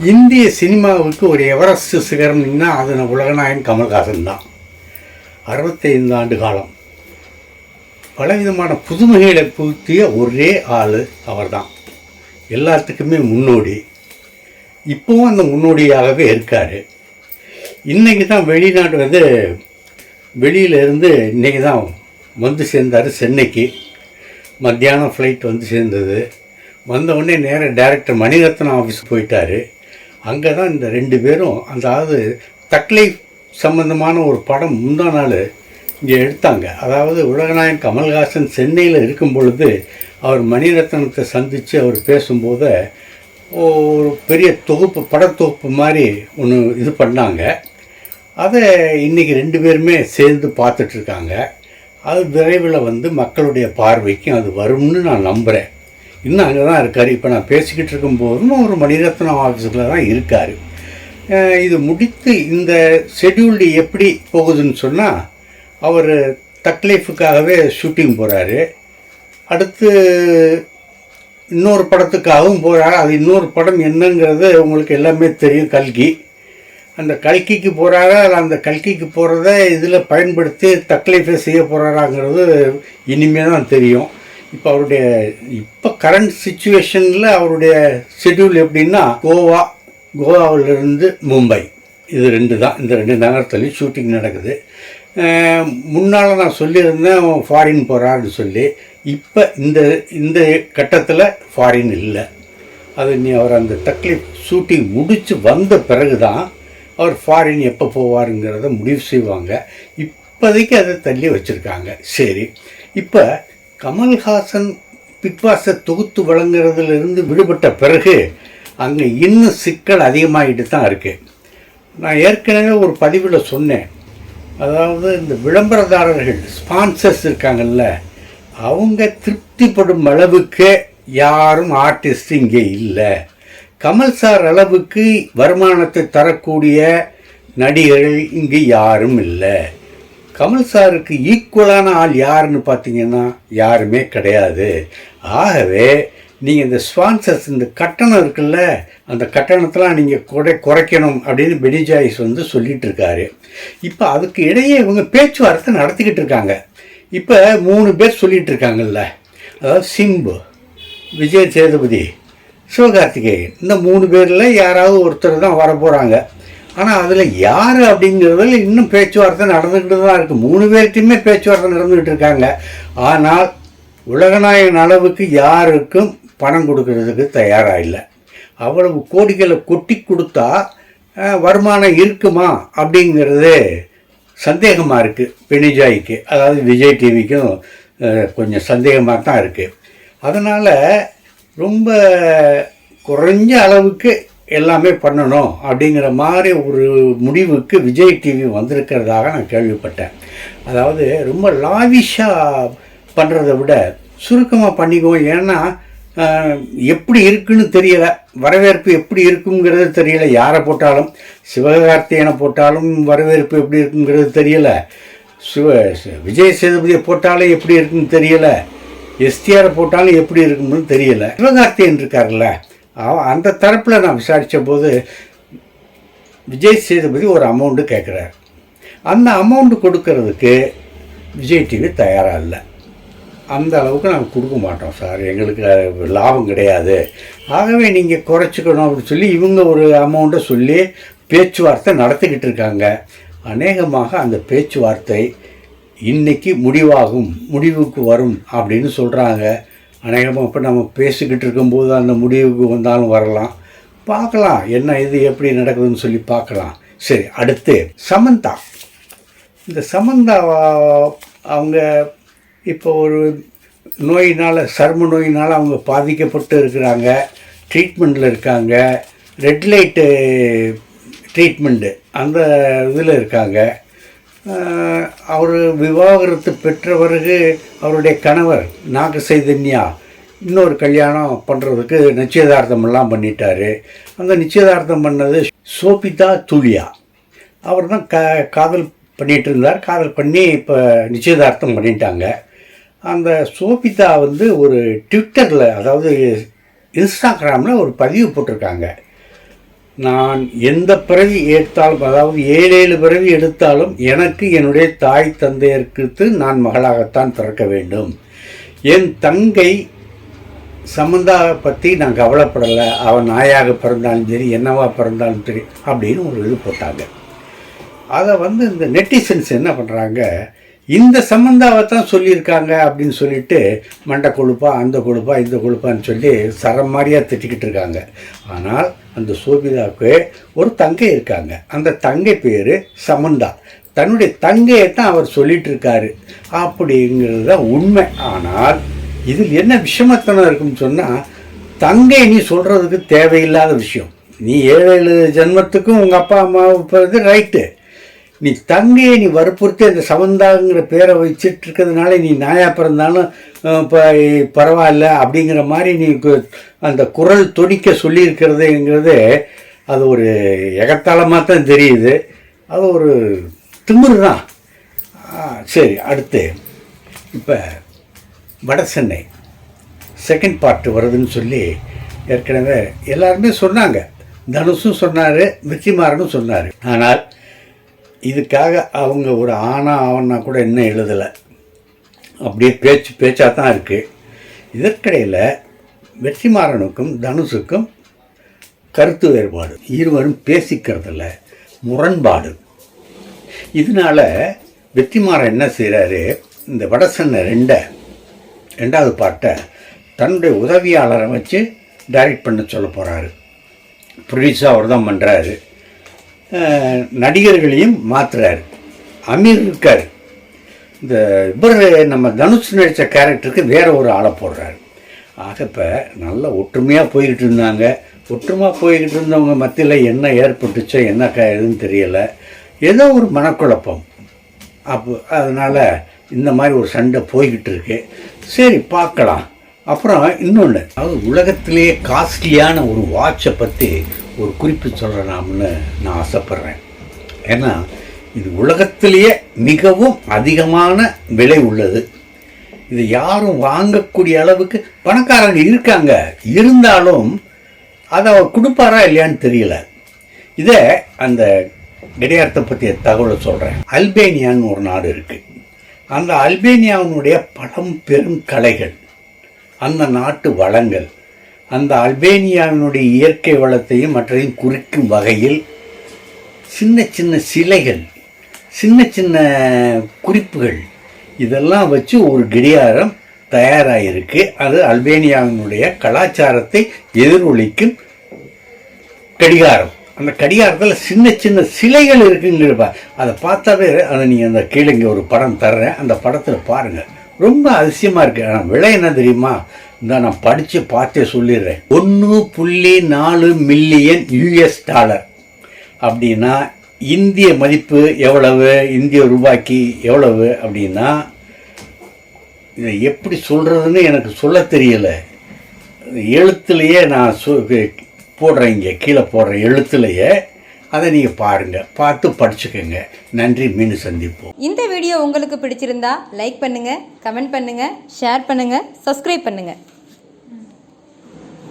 இந்திய சினிமாவுக்கு ஒரு எவரெஸ்ட் சிகரம்னா அது உலகநாயகன் கமல்ஹாசன் தான். அறுபத்தைந்து ஆண்டு காலம். பலவிதமான புதுமைகளை புகுத்திய ஒரே ஆள் அவர்தான். எல்லாத்துக்குமே முன்னோடி. இப்போவும் அந்த முன்னோடியாகவே இருக்கார். இன்றைக்கி தான் வெளிநாட்டு வந்து வெளியிலேருந்து இன்றைக்கி தான் வந்து சேர்ந்தார் சென்னைக்கு. மத்தியானம் ஃப்ளைட் வந்து சேர்ந்தது. வந்த உடனே நேராக டேரக்டர் மணிரத்னம் ஆஃபீஸ் போயிட்டாரு. அங்கே தான் இந்த ரெண்டு பேரும் அதாவது தக்லை சம்பந்தமான ஒரு படம் முந்தா நாள் இங்கே எடுத்தாங்க. அதாவது உலகநாயகன் கமல்ஹாசன் சென்னையில் இருக்கும் பொழுது அவர் மணிரத்னத்தை சந்தித்து அவர் பேசும்போது ஒரு பெரிய தொகுப்பு படத்தொகுப்பு மாதிரி ஒன்று இது பண்ணாங்க. அதை இன்றைக்கி ரெண்டு பேருமே சேர்ந்து பார்த்துட்ருக்காங்க அது விரைவில் வந்து மக்களுடைய பார்வைக்கும் அது வரும்னு நான் நம்புகிறேன் இன்னும் அங்கே தான் இருக்கார். இப்போ நான் பேசிக்கிட்டு இருக்கும்போதும் ஒரு மணிரத்னம் ஆஃபீஸில் தான் இருக்கார். இது முடித்து இந்த ஷெட்யூல்டு எப்படி போகுதுன்னு சொன்னால் அவர் தக்லீஃபுக்காகவே ஷூட்டிங் போகிறாரு அடுத்து இன்னொரு படத்துக்காகவும் போகிறார் அது இன்னொரு படம் என்னங்கிறது உங்களுக்கு எல்லாமே தெரியும் கல்கி. அந்த கல்கிக்கு போகிறாரா அந்த கல்கிக்கு போகிறத இதில் பயன்படுத்தி தக்லீஃபை செய்ய போகிறாராங்கிறது இனிமேல் தான் தெரியும். இப்போ அவருடைய இப்போ கரண்ட் சுச்சுவேஷனில் அவருடைய ஷெட்யூல் எப்படின்னா கோவா கோவாவிலிருந்து மும்பை. இது ரெண்டு தான். இந்த ரெண்டு நகரத்துலேயும் ஷூட்டிங் நடக்குது. முன்னால் நான் சொல்லியிருந்தேன் ஃபாரின் போகிறான்னு சொல்லி. இப்போ இந்த இந்த கட்டத்தில் ஃபாரின் இல்லை. அது நீ அவர் அந்த தக்லீஃப் ஷூட்டிங் முடித்து வந்த பிறகு தான் அவர் ஃபாரின் எப்போ போவாருங்கிறத முடிவு செய்வாங்க. இப்போதைக்கு அதை தள்ளி வச்சுருக்காங்க. சரி. இப்போ கமல்ஹாசன் பிட்வாஸை தொகுத்து வழங்குறதுலேருந்து விடுபட்ட பிறகு அங்கே இன்னும் சிக்கல் அதிகமாகிட்டு தான் இருக்குது நான் ஏற்கனவே ஒரு பதிவில் சொன்னேன். அதாவது இந்த விளம்பரதாரர்கள் ஸ்பான்சர்ஸ் இருக்காங்கல்ல அவங்க திருப்திப்படும் அளவுக்கு யாரும் ஆர்டிஸ்ட் இங்கே இல்லை. கமல் சார் அளவுக்கு வருமானத்தை தரக்கூடிய நடிகர்கள் இங்கே யாரும் இல்லை. கமல் சாருக்கு ஈக்குவலான ஆள் யாருன்னு பார்த்தீங்கன்னா யாருமே கிடையாது. ஆகவே நீங்கள் இந்த ஸ்பான்சர்ஸ் இந்த கட்டணம் இருக்குல்ல அந்த கட்டணத்தெலாம் நீங்கள் குறை குறைக்கணும் அப்படின்னு பெனிஜாய்ஸ் வந்து சொல்லிகிட்டு இருக்காரு. இப்போ அதுக்கு இடையே இவங்க பேச்சுவார்த்தை நடத்திக்கிட்டு இருக்காங்க. இப்போ மூணு பேர் சொல்லிகிட்டு இருக்காங்கல்ல. அதாவது சிம்பு விஜய் சேதுபதி சிவகார்த்திகேயன். இந்த மூணு பேரில் யாராவது ஒருத்தர் தான் வர போகிறாங்க ஆனால் அதில் யார் அப்படிங்கிறதுல இன்னும் பேச்சுவார்த்தை நடந்துக்கிட்டு தான் இருக்குது மூணு பேர்கிட்டையுமே பேச்சுவார்த்தை நடந்துக்கிட்டு இருக்காங்க. ஆனால் உலகநாயகன் அளவுக்கு யாருக்கும் பணம் கொடுக்கறதுக்கு தயாராக இல்லை. அவ்வளவு கோடிகளை கொட்டி கொடுத்தா வருமானம் இருக்குமா அப்படிங்கிறது சந்தேகமாக இருக்குது பெனிஜாய்க்கு அதாவது விஜய் டிவிக்கும் கொஞ்சம் சந்தேகமாக தான் இருக்குது அதனால் ரொம்ப குறைஞ்ச அளவுக்கு எல்லாமே பண்ணணும் அப்படிங்கிற மாதிரி ஒரு முடிவுக்கு விஜய் டிவி வந்திருக்கிறதாக நான் கேள்விப்பட்டேன். அதாவது ரொம்ப லாவிஷாக பண்ணுறதை விட சுருக்கமாக பண்ணிக்குவோம். ஏன்னா எப்படி இருக்குன்னு தெரியலை. வரவேற்பு எப்படி இருக்குங்கிறது தெரியல. யாரை போட்டாலும் சிவகார்த்தியனை போட்டாலும் வரவேற்பு எப்படி இருக்குங்கிறது தெரியல. சிவ விஜய் சேதுபதியை போட்டாலும் எப்படி இருக்குன்னு தெரியலை. எஸ்டிஆரை போட்டாலும் எப்படி இருக்குன்னு தெரியல. சிவகார்த்தியன் இருக்கார்ல அந்த தரப்பில் நான் விசாரித்த போது விஜய் சேதுபதி ஒரு அமௌண்ட்டு கேட்குறாரு அந்த அமௌண்ட்டு கொடுக்கறதுக்கு விஜய் டிவி தயாராக இல்லை. அந்த அளவுக்கு நாங்கள் கொடுக்க மாட்டோம் சார். எங்களுக்கு லாபம் கிடையாது. ஆகவே நீங்கள் குறைச்சிக்கணும் அப்படின்னு சொல்லி இவங்க ஒரு அமௌண்ட்டை சொல்லி பேச்சுவார்த்தை நடத்திக்கிட்டு இருக்காங்க. அநேகமாக அந்த பேச்சுவார்த்தை இன்னைக்கு முடிவாகும் முடிவுக்கு வரும் அப்படின்னு சொல்கிறாங்க அநேகமாக இப்போ நம்ம பேசிக்கிட்டு இருக்கும்போது அந்த முடிவுக்கு வந்தாலும் வரலாம். பார்க்கலாம். என்ன இது எப்படி நடக்குதுன்னு சொல்லி பார்க்கலாம். சரி அடுத்து சமந்தா. இந்த சமந்தா அவங்க இப்போ ஒரு நோயினால் சர்ம நோயினால் அவங்க பாதிக்கப்பட்டு இருக்கிறாங்க. ட்ரீட்மெண்ட்டில் இருக்காங்க. ரெட் லைட்டு ட்ரீட்மெண்ட்டு அந்த இதில் இருக்காங்க. அவர் விவாகரத்து பெற்ற பிறகு அவருடைய கணவர் நாக சைதன்யா இன்னொரு கல்யாணம் பண்ணுறதுக்கு நிச்சயதார்த்தமெல்லாம் பண்ணிட்டார். அந்த நிச்சயதார்த்தம் பண்ணது சோபிதா துலியா. அவர் தான் கா காதல் பண்ணிகிட்டு இருந்தார். காதல் பண்ணி இப்போ நிச்சயதார்த்தம் பண்ணிட்டாங்க. அந்த சோபிதா வந்து ஒரு ட்விட்டரில் அதாவது இன்ஸ்டாகிராமில் ஒரு பதிவு போட்டிருக்காங்க. நான் எந்த பிறவி ஏற்றாலும் அதாவது ஏழு ஏழு பிறவி எடுத்தாலும் எனக்கு என்னுடைய தாய் தந்தையருக்கு நான் மகளாகத்தான் பிறக்க வேண்டும். என் தங்கை சம்பந்தாவை பற்றி நான் கவலைப்படலை. அவன் நாயாக பிறந்தாலும் சரி என்னவா பிறந்தாலும் சரி அப்படின்னு ஒரு இது போட்டாங்க. அதை வந்து இந்த நெட்டிசன்ஸ் என்ன பண்ணுறாங்க இந்த சம்பந்தாவை தான் சொல்லியிருக்காங்க அப்படின்னு சொல்லிட்டு மண்டை கொழுப்பா அந்த கொழுப்பா இந்த கொழுப்பான்னு சொல்லி சரம் மாதிரியாக திட்டிக்கிட்டு இருக்காங்க. ஆனால் அந்த சோபிதாவுக்கு ஒரு தங்கை இருக்காங்க. அந்த தங்கை பேர் சமந்தா. தன்னுடைய தங்கையை தான் அவர் சொல்லிட்டு இருக்காரு அப்படிங்கிறது தான் உண்மை. ஆனால் இதில் என்ன விஷமத்தனம் இருக்குன்னு சொன்னால் தங்கை நீ சொல்கிறதுக்கு தேவையில்லாத விஷயம். நீ ஏழு ஏழு ஜென்மத்துக்கும் உங்கள் அப்பா அம்மா இது ரைட்டு நீ தங்கையை நீ வற்புறுத்தி அந்த சமந்தாங்கிற பேரை வச்சுட்டு இருக்கிறதுனால நீ நாயா பிறந்தாலும் இப்போ பரவாயில்ல அப்படிங்கிற மாதிரி நீ அந்த குரல் துணிக்க சொல்லியிருக்கிறதுங்கிறது அது ஒரு எகத்தாளமாக தான் தெரியுது. அது ஒரு திமிரு தான் ஆ, சரி அடுத்து. இப்போ வட சென்னை. செகண்ட் பார்ட் வருதுன்னு சொல்லி ஏற்கனவே எல்லாருமே சொன்னாங்க. தனுஷும் சொன்னார் வெற்றிமாறனும் சொன்னார். ஆனால் இதுக்காக அவங்க ஒரு ஆனா ஆவன்னா கூட இன்னும் எழுதலை. அப்படியே பேச்சு பேச்சாக தான் இருக்குது இதற்கிடையில் வெற்றிமாறனுக்கும் தனுஷுக்கும் கருத்து வேறுபாடு. இருவரும் பேசிக்கிறதுல முரண்பாடு. இதனால வெற்றிமாறன் என்ன செய்கிறாரு இந்த வடசன்ன ரெண்டை ரெண்டாவது பாட்டை தன்னுடைய உதவியாளரை வச்சு டைரக்ட் பண்ண சொல்ல போகிறாரு ப்ரொடியூஸாக அவர் தான் பண்ணுறாரு நடிகர்களையும் மாற்றுறாரு அமீர் இருக்கார். இந்த இவர் நம்ம தனுஷ் நடித்த கேரக்டருக்கு வேற ஒரு ஆளை போடுறாரு. ஆக இப்போ நல்ல ஒற்றுமையாக போய்கிட்டு இருந்தாங்க. ஒற்றுமையாக போய்கிட்டு இருந்தவங்க மத்தியில் என்ன ஏற்பட்டுச்சோ என்ன க எதுன்னு தெரியலை. ஏதோ ஒரு மனக்குழப்பம். அப்போ அதனால் இந்த மாதிரி ஒரு சண்டை போய்கிட்டு இருக்கு. சரி பார்க்கலாம். அப்புறம் இன்னொன்று அதாவது உலகத்திலேயே காஸ்ட்லியான ஒரு வாட்சை பற்றி ஒரு குறிப்பு சொல்லலாம்னு நான் ஆசைப்பட்றேன். ஏன்னா இது உலகத்திலேயே மிகவும் அதிகமான விலை உள்ளது. இது யாரும் வாங்கக்கூடிய அளவுக்கு பணக்காரங்க இருக்காங்க. இருந்தாலும் அதை அவர் கொடுப்பாரா இல்லையான்னு தெரியல. இதை அந்த கிடையாரத்தை பற்றிய தகவலை சொல்கிறேன் அல்பேனியான்னு ஒரு நாடு இருக்குது அந்த அல்பேனியாவினுடைய பழம் பெரும் கலைகள் அந்த நாட்டு வளங்கள். அந்த அல்பேனியாவினுடைய இயற்கை வளத்தையும் மற்றையும் குறிக்கும் வகையில் சின்ன சின்ன சிலைகள் சின்ன சின்ன குறிப்புகள் இதெல்லாம் வச்சு ஒரு கடிகாரம் தயாராகிருக்கு அது அல்பேனியாவினுடைய கலாச்சாரத்தை எதிரொலிக்கும் கடிகாரம். அந்த கடிகாரத்தில் சின்ன சின்ன சிலைகள் இருக்குங்கிறப்ப அதை பார்த்தாவே அதை நீங்கள் அந்த கீழே இங்கே ஒரு படம் தர்றேன். அந்த படத்தில் பாருங்கள் ரொம்ப அதிசயமாக இருக்குது ஆனால் விலை என்ன தெரியுமா? இந்த நான் படித்து பார்த்தே சொல்லிடுறேன். ஒன்று புள்ளி நாலு மில்லியன் யூஎஸ் டாலர். அப்படின்னா இந்திய மதிப்பு எவ்வளவு? இந்திய ரூபாய்க்கு எவ்வளவு? அப்படின்னா இதை எப்படி சொல்கிறதுன்னு எனக்கு சொல்ல தெரியலை. எழுத்துலையே நான் சொ போடுறேன் இங்கே கீழே போடுறேன் எழுத்துலையே. அதை நீங்கள் பாருங்கள் பார்த்து படிச்சுக்கோங்க. நன்றி மீண்டும் சந்திப்போம். இந்த வீடியோ உங்களுக்கு பிடிச்சிருந்தா லைக் பண்ணுங்கள் கமெண்ட் பண்ணுங்கள் ஷேர் பண்ணுங்கள் சப்ஸ்கிரைப் பண்ணுங்கள்